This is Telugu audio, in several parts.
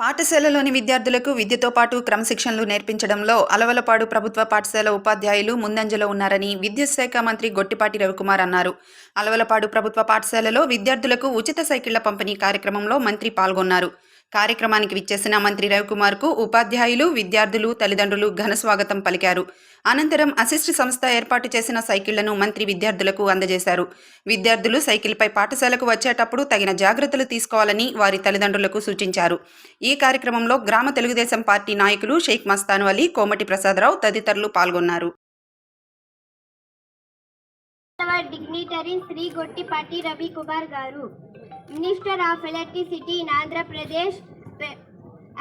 పాఠశాలలోని విద్యార్థులకు విద్యతో పాటు క్రమశిక్షణలు నేర్పించడంలో అలవలపాడు ప్రభుత్వ పాఠశాల ఉపాధ్యాయులు ముందంజలో ఉన్నారని విద్యుత్ శాఖ మంత్రి గొట్టిపాటి రవికుమార్ అన్నారు. అలవలపాడు ప్రభుత్వ పాఠశాలలో విద్యార్థులకు ఉచిత సైకిళ్ళ పంపిణీ కార్యక్రమంలో మంత్రి పాల్గొన్నారు. కార్యక్రమానికి విచ్చేసిన మంత్రి రవికుమార్కు ఉపాధ్యాయులు విద్యార్థులు తల్లిదండ్రులు ఘన స్వాగతం పలికారు. అనంతరం అసిస్ట్ సంస్థ ఏర్పాటు చేసిన సైకిళ్ళను మంత్రి విద్యార్థులకు అందజేశారు. విద్యార్థులు సైకిల్పై పాఠశాలకు వచ్చేటప్పుడు తగిన జాగ్రత్తలు తీసుకోవాలని వారి తల్లిదండ్రులకు సూచించారు. ఈ కార్యక్రమంలో గ్రామ తెలుగుదేశం పార్టీ నాయకులు షేక్ మస్తాను అలీ కోమటి ప్రసాదరావు తదితరులు పాల్గొన్నారు. Dignitary Shri Gottipati Ravi Kumar garu. Minister of electricity in Andhra Pradesh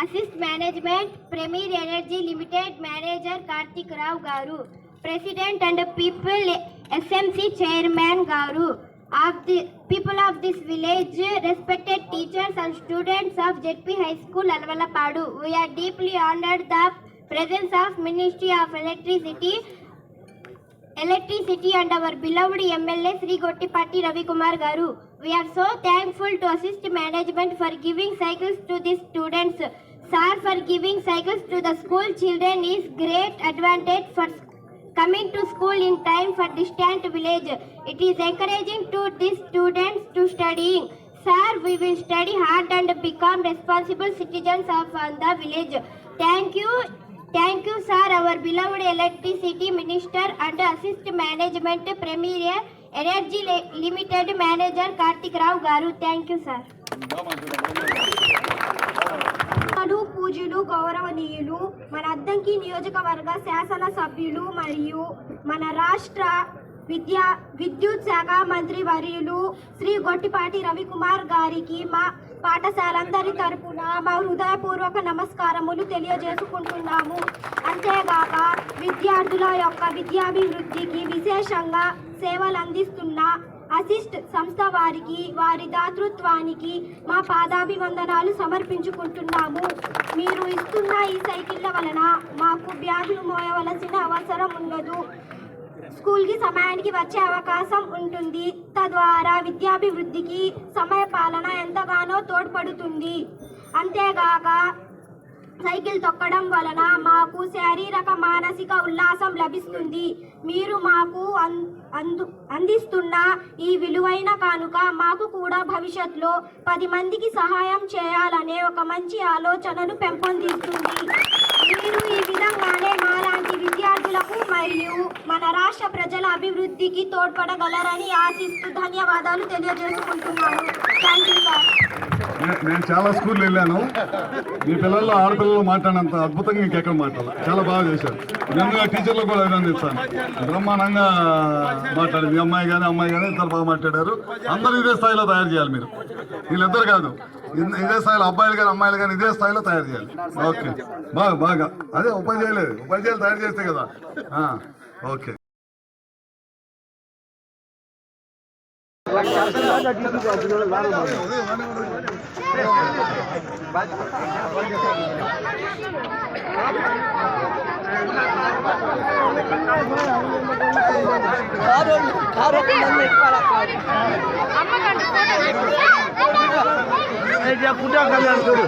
assist management premier energy limited manager Karthik Rao garu president and people SMC chairman garu. Of the people of this village respected teachers and students of ZP high school Alavalapadu. We are deeply honoured the presence of ministry of electricity electricity and our beloved MLA Shri Gottipati Ravikumar garu. We are so thankful to assist management for giving cycles to the students. Sir, for giving cycles to the school children is great advantage for coming to school in time for distant village. It is encouraging to these students to studying. Sir, we will study hard and become responsible citizens of uh, the village. Thank you. Thank you, sir, our beloved electricity minister and assist management premier energy limited manager Karthik Rao garu. Thank you sir. పూజలు గౌరవనీయులు మన అద్దంకి నియోజకవర్గ శాసన సభ్యులు మరియు మన రాష్ట్ర విద్యా విద్యుత్ శాఖ మంత్రి వర్యులు శ్రీ గొట్టిపాటి రవికుమార్ గారికి మా పాఠశాలందరి తరపున మా హృదయపూర్వక నమస్కారములు తెలియజేసుకుంటున్నాము. అంతేగాక విద్యార్థుల యొక్క విద్యాభివృద్ధికి విశేషంగా సేవలు అందిస్తున్న అసిస్ట్ సంస్థ వారికి వారి దాతృత్వానికి మా పాదాభివందనాలు సమర్పించుకుంటున్నాము. మీరు ఇస్తున్న ఈ సైకిళ్ళ వలన మాకు బ్యాగులు మోయవలసిన అవసరం ఉండదు. స్కూల్కి సమయానికి వచ్చే అవకాశం ఉంటుంది. తద్వారా విద్యాభివృద్ధికి సమయ పాలన ఎంతగానో తోడ్పడుతుంది. అంతేగాక సైకిల్ తొక్కడం వలన మాకు శారీరక మానసిక ఉల్లాసం లభిస్తుంది. మీరు మాకు అన్- అందు అందిస్తున్న ఈ విలువైన కానుక మాకు కూడా భవిష్యత్తులో పది మందికి సహాయం చేయాలనే ఒక మంచి ఆలోచనను పెంపొందిస్తుంది. మీరు ఈ విధంగానే మాలాంటి విద్యార్థులకు మరియు మన రాష్ట్ర ప్రజల అభివృద్ధికి తోడ్పడగలరని ఆశిస్తూ ధన్యవాదాలు తెలియజేసుకుంటున్నాను. Thank you sir. నేను చాలా స్కూల్ వెళ్ళాను. మీ పిల్లల్లో ఆడపిల్లలు మాట్లాడినంత అద్భుతంగా ఇంకెక్కడ మాట్లాడాలి చాలా బాగా చేశారు. నేను టీచర్లు కూడా అభినందిస్తాను. బ్రహ్మాండంగా మాట్లాడింది మీ అమ్మాయి కానీ అమ్మాయి కానీ ఇద్దరు బాగా మాట్లాడారు. అందరూ ఇదే స్థాయిలో తయారు చేయాలి మీరు. వీళ్ళిద్దరు కాదు. ఇదే స్థాయిలో అబ్బాయిలు కానీ అమ్మాయిలు కానీ ఇదే స్థాయిలో తయారు చేయాలి. ఓకే. బాగా బాగా. అదే ఉపాధ్యాయులు. ఉపాధ్యాయులు తయారు చేస్తే కదా. ఓకే. कुठं कल्याण करू